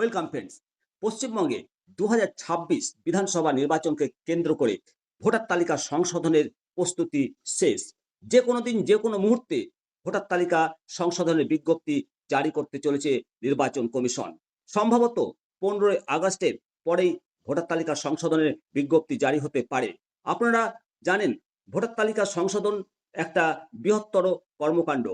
Welcome friends. পশ্চিমবঙ্গে দুহাজার ছাব্বিশ বিধানসভা নির্বাচনকে কেন্দ্র করে ভোটার তালিকা সংশোধনের প্রস্তুতি শেষ। যে কোনো দিন, যে কোনো মুহূর্তে ভোটার তালিকা সংশোধনের বিজ্ঞপ্তি জারি করতে চলেছে নির্বাচন কমিশন। সম্ভবত পনেরোই আগস্টের পরেই ভোটার তালিকা সংশোধনের বিজ্ঞপ্তি জারি হতে পারে। আপনারা জানেন, ভোটার তালিকা সংশোধন একটা বৃহত্তর কর্মকাণ্ড।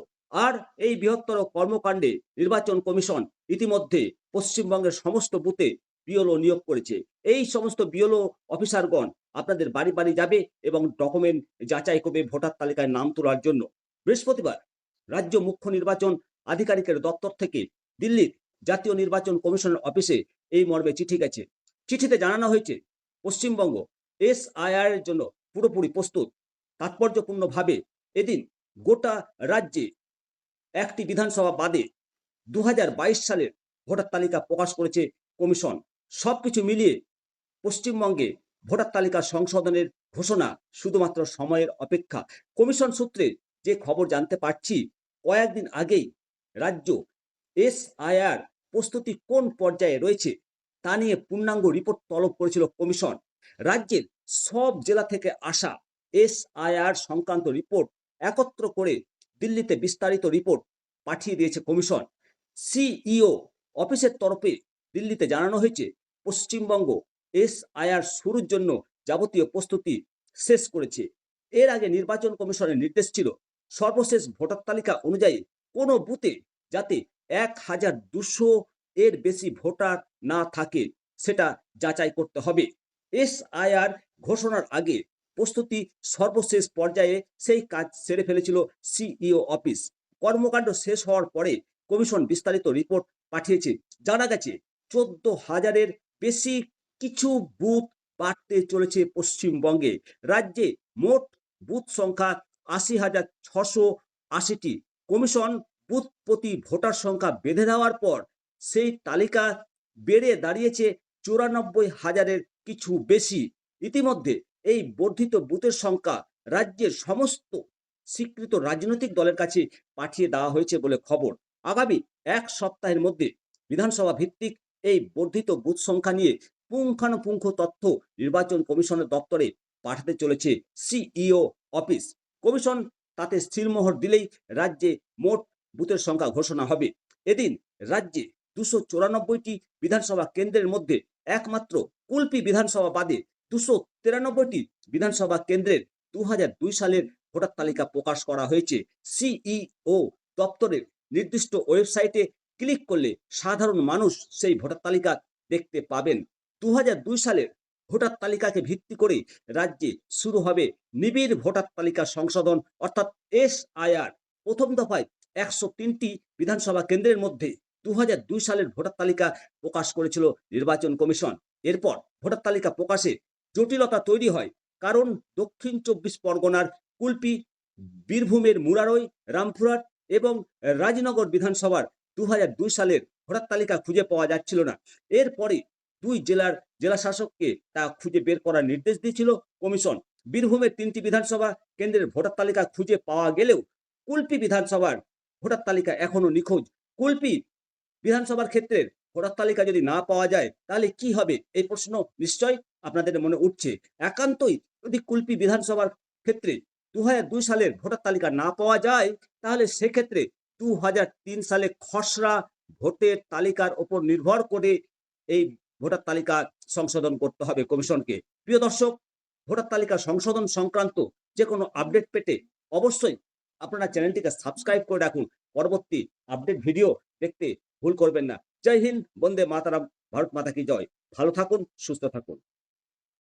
আর এই বৃহত্তর কর্মকাণ্ডে নির্বাচন কমিশন ইতিমধ্যে পশ্চিমবঙ্গের সমস্ত বুথে বিওলো নিয়োগ করেছে। এই সমস্ত বিওলো অফিসারগণ আপনাদের বাড়ি বাড়ি যাবে এবং ডকুমেন্ট যাচাই করবে ভোটার তালিকায় নাম তোলার জন্য। বৃহস্পতিবার রাজ্য মুখ্য নির্বাচন আধিকারিকের দপ্তর থেকে দিল্লির জাতীয় নির্বাচন কমিশনের অফিসে এই মর্মে চিঠি গেছে। চিঠিতে জানানো হয়েছে, পশ্চিমবঙ্গ এসআইআর এর জন্য পুরোপুরি প্রস্তুত, তাৎপর্যপূর্ণভাবে এদিন গোটা রাজ্যে একটি বিধানসভা বাদে দু হাজার বাইশ সালের ভোটার তালিকা প্রকাশ করেছে কমিশন। সবকিছু মিলিয়ে পশ্চিমবঙ্গে ভোটার তালিকা সংশোধনের ঘোষণা শুধুমাত্র সময়ের অপেক্ষা। কমিশন সূত্রে যে খবর জানতে পারছি, কয়েকদিন আগেই রাজ্য এসআইআর প্রস্তুতি কোন পর্যায়ে রয়েছে তা নিয়ে পূর্ণাঙ্গ রিপোর্ট তলব করেছিল কমিশন। রাজ্যের সব জেলা থেকে আসা এসআইআর সংক্রান্ত রিপোর্ট একত্র করে দিল্লিতে বিস্তারিত রিপোর্ট পাঠিয়ে দিয়েছে কমিশন। সিইও অফিসের তরফে দিল্লিতে জানানো হয়েছে, পশ্চিমবঙ্গ এসআইআর শুরুর জন্য যাবতীয় প্রস্তুতি শেষ করেছে। এর আগে নির্বাচন কমিশনের নির্দেশ ছিল, সর্বশেষ ভোটার তালিকা অনুযায়ী কোনো বুথে যাতে এক হাজার দুশো এর বেশি ভোটার না থাকে, সেটা যাচাই করতে হবে। এসআইআর ঘোষণার আগে প্রস্তুতি সর্বশেষ পর্যায়ে সেই কাজ সেরে ফেলেছিল সিইও অফিস। কর্মকাণ্ড শেষ হওয়ার পরে কমিশন বিস্তারিত রিপোর্ট পাঠিয়েছে। জানা গেছে, চোদ্দ হাজারের বেশি কিছু বুথ বাড়তে চলেছে পশ্চিমবঙ্গে। রাজ্যে মোট বুথ সংখ্যা আশি হাজার ছশো আশিটি। কমিশন বুথ প্রতি ভোটার সংখ্যা বেঁধে দেওয়ার পর সেই তালিকা বেড়ে দাঁড়িয়েছে চুরানব্বই হাজারের কিছু বেশি। ইতিমধ্যে এই বর্ধিত বুথের সংখ্যা রাজ্যের সমস্ত স্বীকৃত রাজনৈতিক দলের কাছে পাঠিয়ে দেওয়া হয়েছে বলে খবর। আগামী এক সপ্তাহের মধ্যে বিধানসভা ভিত্তিক এই বর্ধিত বুথ সংখ্যা নিয়ে পুঙ্খানুপুঙ্খ তথ্য নির্বাচন কমিশনের দপ্তরে পাঠাতে চলেছে সিইও অফিস। কমিশন তাতে সিলমোহর দিলেই রাজ্যে মোট বুথের সংখ্যা ঘোষণা হবে। এদিন রাজ্যে দুশো চুরানব্বইটি বিধানসভা কেন্দ্রের মধ্যে একমাত্র কুলপি বিধানসভা বাদে দুশো তিরানব্বইটি বিধানসভা কেন্দ্রের দু সালের ভোটার তালিকা প্রকাশ করা হয়েছে। সিইও দপ্তরের নির্দিষ্ট ওয়েবসাইটে ক্লিক করলে সাধারণ মানুষ সেই ভোটার তালিকা দেখতে পাবেন। দু সালের ভোটার তালিকাকে ভিত্তি করে রাজ্যে শুরু হবে নিবিড় ভোটার তালিকা সংশোধন, অর্থাৎ এসআইআর। প্রথম দফায় একশো তিনটি বিধানসভা কেন্দ্রের মধ্যে দু দুই সালের ভোটার তালিকা প্রকাশ করেছিল নির্বাচন কমিশন। এরপর ভোটার তালিকা প্রকাশে জটিলতা তৈরি হয়, কারণ দক্ষিণ চব্বিশ পরগনার কুলপি, বীরভূমের মুরারই, রামপুরহাট এবং রাজনগর বিধানসভার দু সালের ভোটার তালিকা খুঁজে পাওয়া যাচ্ছিল না। এরপরে দুই জেলার জেলা শাসককে তা খুঁজে বের করার নির্দেশ দিয়েছিল কমিশন। বীরভূমের তিনটি বিধানসভা কেন্দ্রের ভোটার তালিকা খুঁজে পাওয়া গেলেও কুলপি বিধানসভার ভোটার তালিকা এখনও নিখোঁজ। কুলপি বিধানসভার ক্ষেত্রে ভোটার তালিকা যদি না পাওয়া যায়, তাহলে কি হবে? এই প্রশ্ন নিশ্চয় আপনাদের মনে উঠছে। একান্তই যদি কুলপি বিধানসভার ক্ষেত্রে দু দুই সালের ভোটার তালিকা না পাওয়া যায়, তাহলে সেক্ষেত্রে দু তিন সালে খসড়া ভোটের তালিকার ওপর নির্ভর করে এই ভোটার তালিকা সংশোধন করতে হবে কমিশনকে। প্রিয় দর্শক, ভোটার তালিকা সংশোধন সংক্রান্ত যে কোনো আপডেট পেতে অবশ্যই আপনারা চ্যানেলটিকে সাবস্ক্রাইব করে রাখুন। পরবর্তী আপডেট ভিডিও দেখতে ভুল করবেন না। জয় হিন্দ, বন্দে মাতারাম, ভারত মাতা কি জয়। ভালো থাকুন, সুস্থ থাকুন।